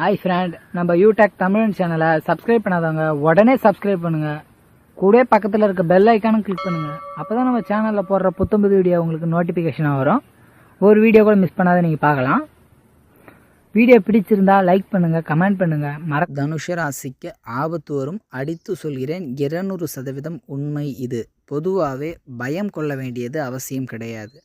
Hi friend நம்ம யூடெக் தமிழன் சேனலை சப்ஸ்கிரைப் பண்ணாதவங்க உடனே சப்ஸ்கிரைப் பண்ணுங்க. கூட பக்கத்தில் இருக்க பெல் ஐக்கானும் கிளிக் பண்ணுங்க. அப்பதான் நம்ம சேனலில் போடுற புத்தம்புது வீடியோ உங்களுக்கு நோட்டிஃபிகேஷனாக வரும். ஒரு வீடியோ கூட மிஸ் பண்ணாத நீங்கள் பார்க்கலாம். வீடியோ பிடிச்சிருந்தா லைக் பண்ணுங்க கமெண்ட் பண்ணுங்க. மற தனுஷ ராசிக்கு ஆபத்து வரும். அடித்து சொல்கிறேன் இருநூறு சதவீதம் உண்மை இது. பொதுவாகவே பயம் கொள்ள வேண்டியது அவசியம் கிடையாது.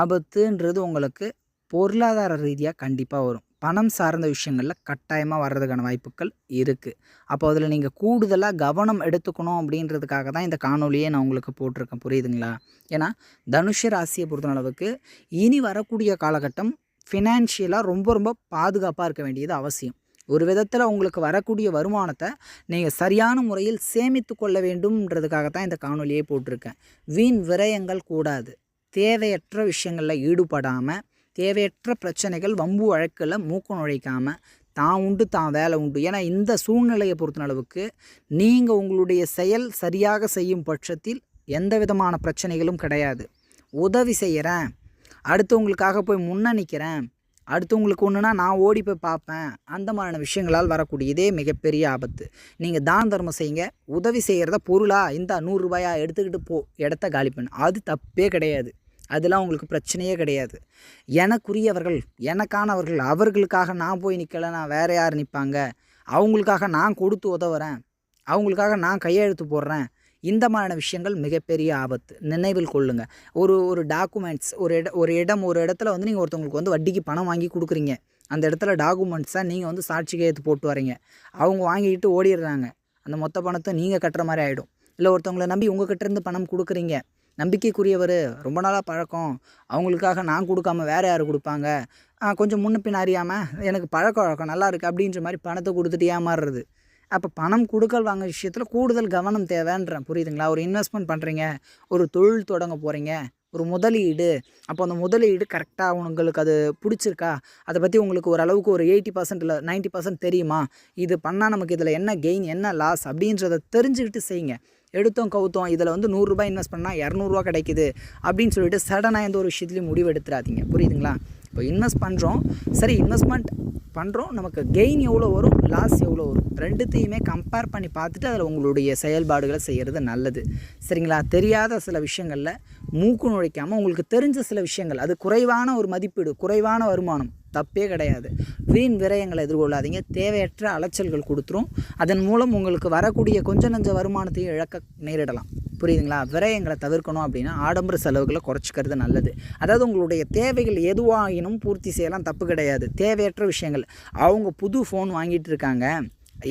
ஆபத்துன்றது உங்களுக்கு பொருளாதார ரீதியாக கண்டிப்பாக வரும். பணம் சார்ந்த விஷயங்களில் கட்டாயமாக வர்றதுக்கான வாய்ப்புகள் இருக்குது அப்போ அதில் நீங்கள் கூடுதலாக கவனம் எடுத்துக்கணும் அப்படின்றதுக்காக தான் இந்த காணொலியே நான் உங்களுக்கு போட்டிருக்கேன். புரியுதுங்களா? ஏன்னா தனுஷ ராசியை பொறுத்தளவுக்கு இனி வரக்கூடிய காலகட்டம் ஃபினான்ஷியலாக ரொம்ப ரொம்ப பாதுகாப்பாக இருக்க வேண்டியது அவசியம். ஒரு விதத்தில் உங்களுக்கு வரக்கூடிய வருமானத்தை நீங்கள் சரியான முறையில் சேமித்து கொள்ள வேண்டும்ன்றதுக்காக தான் இந்த காணொலியே போட்டிருக்கேன். வீண் விரயங்கள் கூடாது. தேவையற்ற விஷயங்களில் ஈடுபடாமல் தேவையற்ற பிரச்சனைகள் வம்பு வழக்கில் மூக்கம் நுழைக்காமல் தான் உண்டு தான் வேலை உண்டு. ஏன்னா இந்த சூழ்நிலையை பொறுத்த அளவுக்கு நீங்கள் உங்களுடைய செயல் சரியாக செய்யும் பட்சத்தில் எந்த விதமான பிரச்சனைகளும் கிடையாது. உதவி செய்கிறேன் அடுத்தவங்களுக்காக போய் முன்ன நிற்கிறேன் அடுத்தவங்களுக்கு ஒன்றுனா நான் ஓடி போய் பார்ப்பேன். அந்த மாதிரியான விஷயங்களால் வரக்கூடியதே மிகப்பெரிய ஆபத்து. நீங்கள் தான தர்மம் செய்யுங்க. உதவி செய்கிறத பொருளாக இந்த நூறுரூபாயா எடுத்துக்கிட்டு போ இடத்த காலி பண்ணு. அது தப்பே கிடையாது. அதெல்லாம் உங்களுக்கு பிரச்சனையே கிடையாது. எனக்குரியவர்கள் எனக்கானவர்கள் அவர்களுக்காக நான் போய் நிற்கலை நான் வேறு யார் நிற்பாங்க அவங்களுக்காக நான் கொடுத்து உதவுறேன். அவங்களுக்காக நான் கையெழுத்து போடுறேன். இந்த மாதிரியான விஷயங்கள் மிகப்பெரிய ஆபத்து. நினைவில் கொள்ளுங்கள் ஒரு ஒரு டாக்குமெண்ட்ஸ் ஒரு இட ஒரு இடம் ஒரு இடத்துல வந்து நீங்கள் ஒருத்தவங்களுக்கு வந்து வட்டிக்கு பணம் வாங்கி கொடுக்குறீங்க. அந்த இடத்துல டாக்குமெண்ட்ஸாக நீங்கள் வந்து சாட்சி கையெழுத்து போட்டு வரீங்க. அவங்க வாங்கிக்கிட்டு ஓடிடுறாங்க. அந்த மொத்த பணத்தை நீங்கள் கட்டுற மாதிரி ஆகிடும் இல்லை ஒருத்தவங்களை நம்பி உங்கள் கிட்டேருந்து பணம் கொடுக்குறீங்க. நம்பிக்கைக்குரியவர் ரொம்ப நாளாக பழக்கம். அவங்களுக்காக நான் கொடுக்காம வேறு யார் கொடுப்பாங்க? கொஞ்சம் முன்னப்பின் பின் அறியாமல் எனக்கு பழக்க வழக்கம் நல்லா இருக்குது அப்படின்ற மாதிரி பணத்தை கொடுத்துட்டு ஏமாறுறது. அப்போ பணம் கொடுக்கல் வாங்க விஷயத்தில் கூடுதல் கவனம் தேவைன்றேன். புரியுதுங்களா? ஒரு இன்வெஸ்ட்மெண்ட் பண்ணுறீங்க ஒரு தொழில் தொடங்க போகிறீங்க ஒரு முதலீடு. அப்போ அந்த முதலீடு கரெக்டாக உங்களுக்கு அது பிடிச்சிருக்கா? அதை பற்றி உங்களுக்கு ஓரளவுக்கு ஒரு எயிட்டி பர்சன்ட் இல்லை நைன்ட்டி பர்சன்ட் தெரியுமா? இது பண்ணால் நமக்கு இதில் என்ன கெயின் என்ன லாஸ் அப்படின்றத தெரிஞ்சுக்கிட்டு செய்யுங்க. எடுத்தோம் கவுத்தோம் இதில் வந்து நூறுரூபா இன்வெஸ்ட் பண்ணால் இரநூறுவா கிடைக்குது அப்படின்னு சொல்லிட்டு சடனாக எந்த ஒரு விஷயத்துலையும் முடிவு எடுத்துடாதீங்க புரியுதுங்களா? இப்போ இன்வெஸ்ட் பண்ணுறோம் சரி இன்வெஸ்ட்மெண்ட் பண்ணுறோம் நமக்கு கெயின் எவ்வளோ வரும்? லாஸ் எவ்வளோ வரும்? ரெண்டுத்தையுமே கம்பேர் பண்ணி பார்த்துட்டு அதில் உங்களுடைய செயல்பாடுகளை செய்கிறது நல்லது. சரிங்களா? தெரியாத சில விஷயங்களில் மூக்கு நுழைக்காமல் உங்களுக்கு தெரிஞ்ச சில விஷயங்கள் அது குறைவான ஒரு மதிப்பீடு குறைவான வருமானம் தப்பே கிடையாது. வீண் விரயங்களை எதிர்கொள்ளாதீங்க. தேவையற்ற அலைச்சல்கள் கொடுத்துரும். அதன் மூலம் உங்களுக்கு வரக்கூடிய கொஞ்ச நஞ்ச வருமானத்தையும் இழக்க நேரிடலாம். புரியுதுங்களா? விரயங்களை தவிர்க்கணும் அப்படின்னா ஆடம்பர செலவுகளை குறைச்சிக்கிறது நல்லது. அதாவது உங்களுடைய தேவைகள் எதுவாகினும் பூர்த்தி செய்யலாம். தப்பு கிடையாது. தேவையற்ற விஷயங்கள். அவங்க புது ஃபோன் வாங்கிட்டு இருக்காங்க.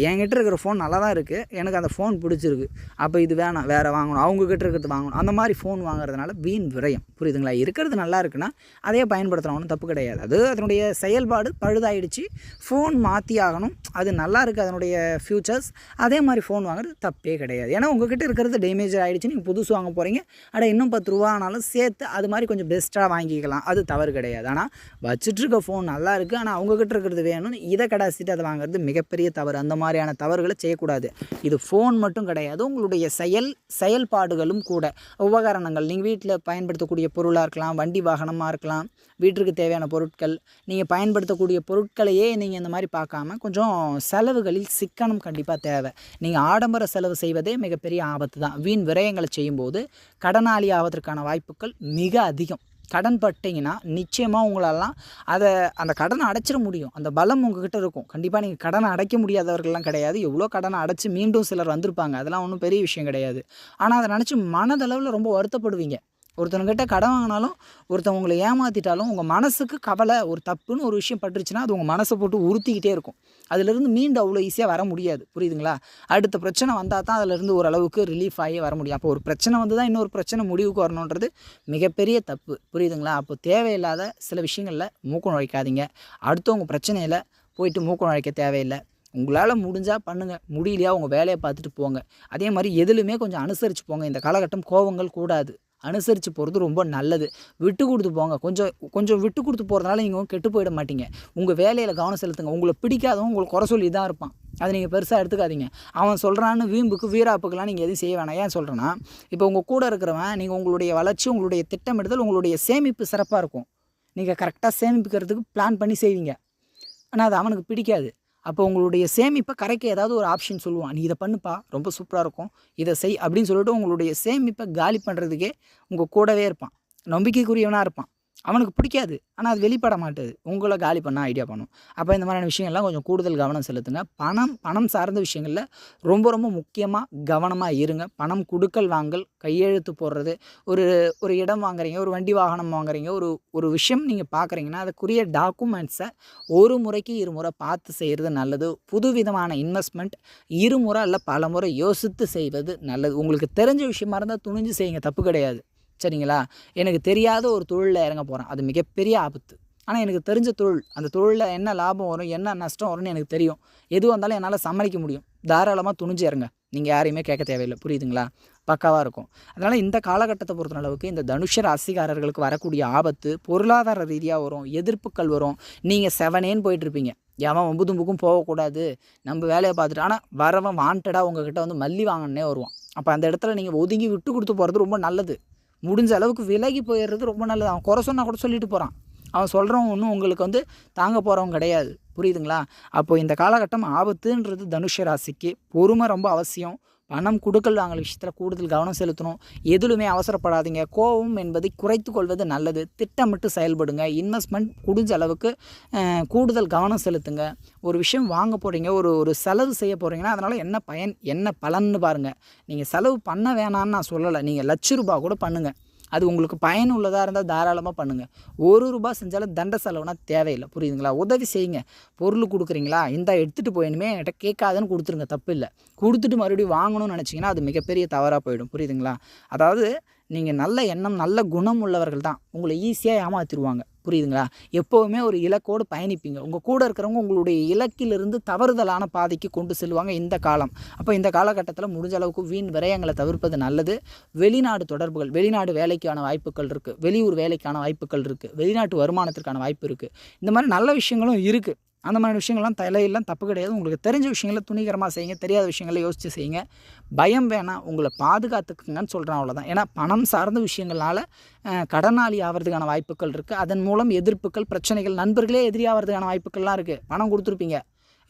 என்கிட்ட இருக்கிற ஃபோன் நல்லா தான் இருக்குது எனக்கு அந்த ஃபோன் பிடிச்சிருக்கு. அப்போ இது வேணாம் வேறு வாங்கணும் அவங்கக்கிட்ட இருக்கிறது வாங்கணும். அந்த மாதிரி ஃபோன் வாங்குறதுனால வீண் விரயம். புரியுதுங்களா? இருக்கிறது நல்லா இருக்குன்னா அதையே பயன்படுத்தலாம் ஒன்றும் தப்பு கிடையாது. அது அதனுடைய செயல்பாடு பழுதாயிடுச்சு. ஃபோன் மாற்றி ஆகணும். அது நல்லா இருக்குது அதனுடைய ஃபியூச்சர்ஸ் அதே மாதிரி ஃபோன் வாங்குறது தப்பே கிடையாது. ஏன்னா உங்ககிட்ட இருக்கிறது டேமேஜ் ஆகிடுச்சு நீங்கள் புதுசு வாங்க போகிறீங்க அட இன்னும் பத்து ரூபா ஆனாலும் சேர்த்து அது மாதிரி கொஞ்சம் பெஸ்ட்டாக வாங்கிக்கலாம். அது தவறு கிடையாது. ஆனால் வச்சுட்டு இருக்க ஃபோன் நல்லா இருக்குது ஆனால் அவங்கக்கிட்ட இருக்கிறது வேணும்னு இதை கடாசிட்டு அதை வாங்குறது மிகப்பெரிய தவறு. அந்த மாதிரியான தவறுகளை செய்யக்கூடாது. இது ஃபோன் மட்டும் கிடையாது. உங்களுடைய செயல் செயல்பாடுகளும் கூட. உபகரணங்கள் நீங்கள் வீட்டில் பயன்படுத்தக்கூடிய பொருளாக இருக்கலாம் வண்டி வாகனமாக இருக்கலாம் வீட்டிற்கு தேவையான பொருட்கள் நீங்கள் பயன்படுத்தக்கூடிய பொருட்களையே நீங்கள் இந்த மாதிரி பார்க்காம கொஞ்சம் செலவுகளில் சிக்கனம் கண்டிப்பாக தேவை. நீங்கள் ஆடம்பர செலவு செய்வதே மிகப்பெரிய ஆபத்து தான் வீண் விரயங்களை செய்யும்போது கடனாளி ஆவதற்கான வாய்ப்புகள் மிக அதிகம். கடன் பட்டிங்கன்னா நிச்சயமாக உங்களெல்லாம் அதை அந்த கடனை அடைச்சிட முடியும். அந்த பலம் உங்ககிட்ட இருக்கும். கண்டிப்பாக நீங்கள் கடனை அடைக்க முடியாதவர்கள்லாம் கிடையாது. எவ்வளோ கடனை அடைச்சி மீண்டும் சிலர் வந்திருப்பாங்க. அதெல்லாம் ஒன்றும் பெரிய விஷயம் கிடையாது. ஆனால் அதை நினச்சி மனதளவில் ரொம்ப வருத்தப்படுவீங்க. ஒருத்தவங்ககிட்ட கடன் வாங்கினாலும் ஒருத்தவங்க உங்களை ஏமாற்றிட்டாலும் உங்கள் மனசுக்கு கவலை ஒரு தப்புன்னு ஒரு விஷயம் பட்டுருச்சுன்னா அது உங்கள் மனசை போட்டு உறுத்திக்கிட்டே இருக்கும். அதிலிருந்து மீண்டும் அவ்வளோ ஈஸியாக வர முடியாது. புரியுதுங்களா? அடுத்த பிரச்சனை வந்தால் தான் அதிலிருந்து ஓரளவுக்கு ரிலீஃப் ஆகி வர முடியும். அப்போ ஒரு பிரச்சனை வந்து தான் இன்னொரு பிரச்சனை முடிவுக்கு வரணுன்றது மிகப்பெரிய தப்பு. புரியுதுங்களா? அப்போ தேவையில்லாத சில விஷயங்களில் மூக்கம் நுழைக்காதீங்க. அடுத்தவங்க பிரச்சனையில் போயிட்டு மூக்கம் நுழைக்க தேவையில்லை. உங்களால் முடிஞ்சால் பண்ணுங்கள் முடியலையா? உங்கள் வேலையை பார்த்துட்டு போங்க. அதே மாதிரி எதுலையுமே கொஞ்சம் அனுசரித்து போங்க. இந்த காலகட்டம் கோவங்கள் கூடாது. அனுசரித்து போகிறது ரொம்ப நல்லது. விட்டு கொடுத்து போங்க. கொஞ்சம் கொஞ்சம் விட்டு கொடுத்து போகிறதுனால நீங்கள் கெட்டு போயிட மாட்டீங்க. உங்கள் வேலையில் கவனம் செலுத்துங்க. உங்களை பிடிக்காதவங்க உங்களுக்கு குறை சொல்லி தான் இருப்பான். அதை நீங்கள் பெருசாக எடுத்துக்காதீங்க. அவன் சொல்கிறான்னு வீம்புக்கு வீராப்புக்கெலாம் நீங்கள் எதுவும் செய்ய வேணாம். ஏன் சொல்கிறேன்னா இப்போ உங்கள் கூட இருக்கிறவன் நீங்கள் உங்களுடைய வளர்ச்சி உங்களுடைய திட்டமிடுதல் உங்களுடைய சேமிப்பு சிறப்பாக இருக்கும். நீங்கள் கரெக்டாக சேமிப்புக்கிறதுக்கு பிளான் பண்ணி செய்வீங்க. ஆனால் அது அவனுக்கு பிடிக்காது. அப்போ உங்களுடைய சேமிப்பை கரைக்க ஏதாவது ஒரு ஆப்ஷன் சொல்லுவான். நீ இதை பண்ணுப்பா ரொம்ப சூப்பராக இருக்கும். இதை செய் அப்படின்னு சொல்லிட்டு உங்களுடைய சேமிப்பை காலி பண்ணுறதுக்கே உங்கள் கூடவே இருப்பான். நம்பிக்கைக்குரியவனாக இருப்பான். அவனுக்கு பிடிக்காது. ஆனால் அது வெளிப்பட மாட்டுது. உங்களை காலி பண்ண ஐடியா பண்ணும். அப்போ இந்த மாதிரியான விஷயங்கள்லாம் கொஞ்சம் கூடுதல் கவனம் செலுத்துங்க. பணம் பணம் சார்ந்த விஷயங்களில் ரொம்ப ரொம்ப முக்கியமாக கவனமாக இருங்க. பணம் கொடுக்கல் வாங்கல் கையெழுத்து போடுறது ஒரு ஒரு இடம் வாங்குறீங்க ஒரு வண்டி வாகனம் வாங்குறீங்க ஒரு ஒரு விஷயம் நீங்கள் பார்க்குறீங்கன்னா அதுக்குரிய டாக்குமெண்ட்ஸை ஒரு முறைக்கு இருமுறை பார்த்து செய்கிறது நல்லது. புது விதமான இன்வெஸ்ட்மெண்ட் இருமுறை இல்லை பல முறை யோசித்து செய்வது நல்லது. உங்களுக்கு தெரிஞ்ச விஷயமா இருந்தால் துணிஞ்சு செய்யுங்க. தப்பு கிடையாது. சரிங்களா? எனக்கு தெரியாத ஒரு தொழிலில் இறங்க போகிறேன் அது மிகப்பெரிய ஆபத்து. ஆனால் எனக்கு தெரிஞ்ச தொழில் அந்த தொழிலில் என்ன லாபம் வரும் என்ன நஷ்டம் வரும்னு எனக்கு தெரியும். எதுவாக இருந்தாலும் என்னால் சமாளிக்க முடியும். தாராளமாக துணிஞ்சு இறங்க. நீங்கள் யாரையுமே கேட்க தேவையில்லை. புரியுதுங்களா? பக்காவாக இருக்கும். அதனால் இந்த காலகட்டத்தை பொறுத்த அளவுக்கு இந்த தனுஷ ராசிக்காரர்களுக்கு வரக்கூடிய ஆபத்து பொருளாதார ரீதியாக வரும் எதிர்ப்புகள் வரும். நீங்கள் செவனேன்னு போயிட்டுருப்பீங்க. எவன் ஒம்புதும்புக்கும் போகக்கூடாது. நம்ம வேலையை பார்த்துட்டு ஆனால் வரவன் வாண்டடாக உங்ககிட்ட வந்து மல்லி வாங்கினே வருவான். அப்போ அந்த இடத்துல நீங்கள் ஒதுங்கி விட்டு கொடுத்து போகிறது ரொம்ப நல்லது. முடிஞ்ச அளவுக்கு விலகி போயிடுறது ரொம்ப நல்லது. அவன் குறை சொன்னால் கூட சொல்லிட்டு போகிறான் அவன் சொல்கிறவன் ஒன்றும் உங்களுக்கு வந்து தாங்க போகிறவன் கிடையாது. புரியுதுங்களா? அப்போது இந்த காலகட்டம் ஆபத்துன்றது தனுஷ ராசிக்கு பொறுமை ரொம்ப அவசியம். பணம் கொடுக்கல் வாங்கல் விஷயத்தில் கூடுதல் கவனம் செலுத்தணும். எதுலுமே அவசரப்படாதீங்க. கோபம் என்பதை குறைத்து கொள்வது நல்லது. திட்டமிட்டு செயல்படுங்க. இன்வெஸ்ட்மெண்ட் முடிஞ்ச அளவுக்கு கூடுதல் கவனம் செலுத்துங்க. ஒரு விஷயம் வாங்க போகிறீங்க ஒரு ஒரு செலவு செய்ய போகிறீங்கன்னா அதனால் என்ன பயன் என்ன பலன்னு பாருங்கள் நீங்கள் செலவு பண்ண வேணான்னு நான் சொல்லலை. நீங்கள் லட்ச ரூபா கூட பண்ணுங்கள் அது உங்களுக்கு பயனுள்ளதாக இருந்தால் தாராளமாக பண்ணுங்கள் ஒரு ரூபாய் செஞ்சாலும் தண்ட செலவுனா தேவையில்லை. புரியுதுங்களா? உதவி செய்யுங்க. பொருள் கொடுக்குறீங்களா? இந்த எடுத்துகிட்டு போயணுமே என்கிட்ட கேட்காதுன்னு கொடுத்துருங்க. தப்பு இல்லை கொடுத்துட்டு மறுபடியும் வாங்கணும்னு நினச்சிங்கன்னா அது மிகப்பெரிய தவறாக போயிடும். புரியுதுங்களா? அதாவது நீங்கள் நல்ல எண்ணம் நல்ல குணம் உள்ளவர்கள் தான். உங்களை ஈஸியாக ஏமாற்றிடுவாங்க புரியுதுங்களா? எப்போவுமே ஒரு இலக்கோடு பயணிப்பீங்க. உங்கள் கூட இருக்கிறவங்க உங்களுடைய இலக்கிலிருந்து தவறுதலான பாதைக்கு கொண்டு செல்வாங்க இந்த காலம். அப்போ இந்த காலகட்டத்தில் முடிஞ்ச அளவுக்கு வீண் விரயங்களை தவிர்ப்பது நல்லது. வெளிநாடு தொடர்புகள் வெளிநாடு வேலைக்கான வாய்ப்புகள் இருக்குது வெளியூர் வேலைக்கான வாய்ப்புகள் இருக்குது வெளிநாட்டு வருமானத்திற்கான வாய்ப்பு இருக்குது இந்த மாதிரி நல்ல விஷயங்களும் இருக்குது அந்த மாதிரி விஷயங்கள்லாம் தலையெல்லாம் தப்பு கிடையாது. உங்களுக்கு தெரிஞ்ச விஷயங்களை துணிகரமாக செய்யுங்க. தெரியாத விஷயங்களை யோசித்து செய்யுங்க. பயம் வேணாம். உங்களை பாதுகாத்துக்குங்கன்னு சொல்கிறேன் அவ்வளோதான் ஏன்னா பணம் சார்ந்த விஷயங்களால் கடனாளி ஆகிறதுக்கான வாய்ப்புகள் இருக்குது அதன் மூலம் எதிர்ப்புகள் பிரச்சனைகள் நண்பர்களே எதிரி ஆகிறதுக்கான வாய்ப்புகள்லாம் இருக்குது பணம் கொடுத்துருப்பீங்க.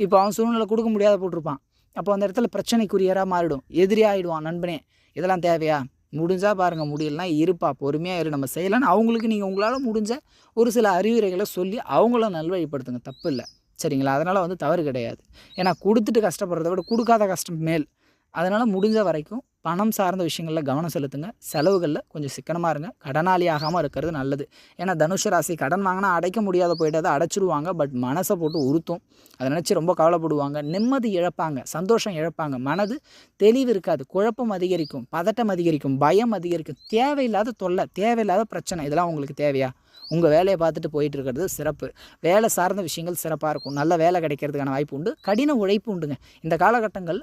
இப்போ அவன் சூழ்நிலை கொடுக்க முடியாத போட்டிருப்பான். அப்போ அந்த இடத்துல பிரச்சனைக்குரியராக மாறிடும். எதிரி ஆகிடுவான் நண்பனே. இதெல்லாம் தேவையா? முடிஞ்சால் பாருங்கள் முடியலனா இருப்பா. பொறுமையாக இரு. நம்ம செய்யலான்னு அவங்களுக்கு நீங்கள் உங்களால் முடிஞ்ச ஒரு சில அறிவுரைகளை சொல்லி அவங்கள நல்வழிப்படுத்துங்க. தப்பு இல்லை. சரிங்களா? அதனால் வந்து தவறு கிடையாது. ஏன்னா கொடுத்துட்டு கஷ்டப்படுறத விட கொடுக்காத கஷ்டம் மேல். அதனால் முடிஞ்ச வரைக்கும் பணம் சார்ந்த விஷயங்களில் கவனம் செலுத்துங்க. செலவுகளில் கொஞ்சம் சிக்கனமாக இருங்க. கடனாளி ஆகாமல் இருக்கிறது நல்லது. ஏன்னா தனுஷ ராசி கடன் வாங்கினா அடைக்க முடியாத போயிட்டு அதை அடைச்சிடுவாங்க பட் மனசை போட்டு உறுத்தும். அதை நினச்சி ரொம்ப கவலைப்படுவாங்க. நிம்மதி இழப்பாங்க. சந்தோஷம் இழப்பாங்க. மனது தெளிவு இருக்காது. குழப்பம் அதிகரிக்கும். பதட்டம் அதிகரிக்கும். பயம் அதிகரிக்கும். தேவையில்லாத தொல்லை தேவையில்லாத பிரச்சனை. இதெல்லாம் உங்களுக்கு தேவையா? உங்கள் வேலையை பார்த்துட்டு போயிட்டு இருக்கிறது சிறப்பு. வேலை சார்ந்த விஷயங்கள் சிறப்பாக இருக்கும். நல்ல வேலை கிடைக்கிறதுக்கான வாய்ப்பு உண்டு. கடின உழைப்பு உண்டுங்க. இந்த காலகட்டங்கள்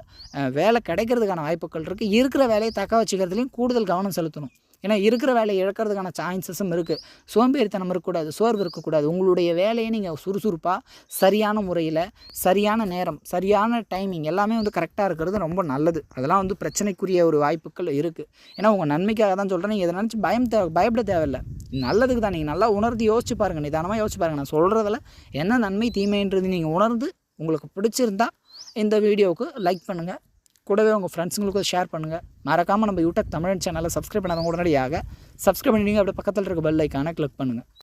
வேலை கிடைக்கிறதுக்கான வாய்ப்புகள் இருக்குது இருக்கிற வேலையை தக்க வச்சுக்கிறதுலையும் கூடுதல் கவனம் செலுத்தணும். ஏன்னா இருக்கிற வேலையை இழக்கிறதுக்கான சான்சஸும் இருக்குது சோம்பேறித்தனம் இருக்கக்கூடாது சோர்வு இருக்கக்கூடாது. உங்களுடைய வேலையை நீங்கள் சுறுசுறுப்பாக சரியான முறையில் சரியான நேரம் சரியான டைமிங் எல்லாமே வந்து கரெக்டாக இருக்கிறது ரொம்ப நல்லது. அதெல்லாம் வந்து பிரச்சனைக்குரிய ஒரு வாய்ப்புகள் இருக்குது ஏன்னா உங்கள் நன்மைக்காக தான் சொல்கிறேன் நீங்கள் இதை நினச்சி பயம் தேவை பயப்பட தேவையில்லை. நல்லதுக்கு தான். நீங்கள் நல்லா உணர்ந்து யோசிச்சு பாருங்கள் நிதானமாக யோசிச்சு பாருங்கள் நான் சொல்கிறதில் என்ன நன்மை தீமைன்றது நீங்கள் உணர்ந்து உங்களுக்கு பிடிச்சிருந்தா இந்த வீடியோவுக்கு லைக் பண்ணுங்கள் கூடவே உங்கள் ஃப்ரெண்ட்ஸுங்களுக்கு ஷேர் பண்ணுங்கள் மறக்காமல் நம்ம யூடியூப் தமிழ் சேனலை சப்ஸ்கிரைப் பண்ணாதவங்க உடனடியாக சப்ஸ்கிரைப் பண்ணிவிடுங்க அப்படியே பக்கத்தில் இருக்க பெல் ஐக்கானை கிளிக் பண்ணுங்கள்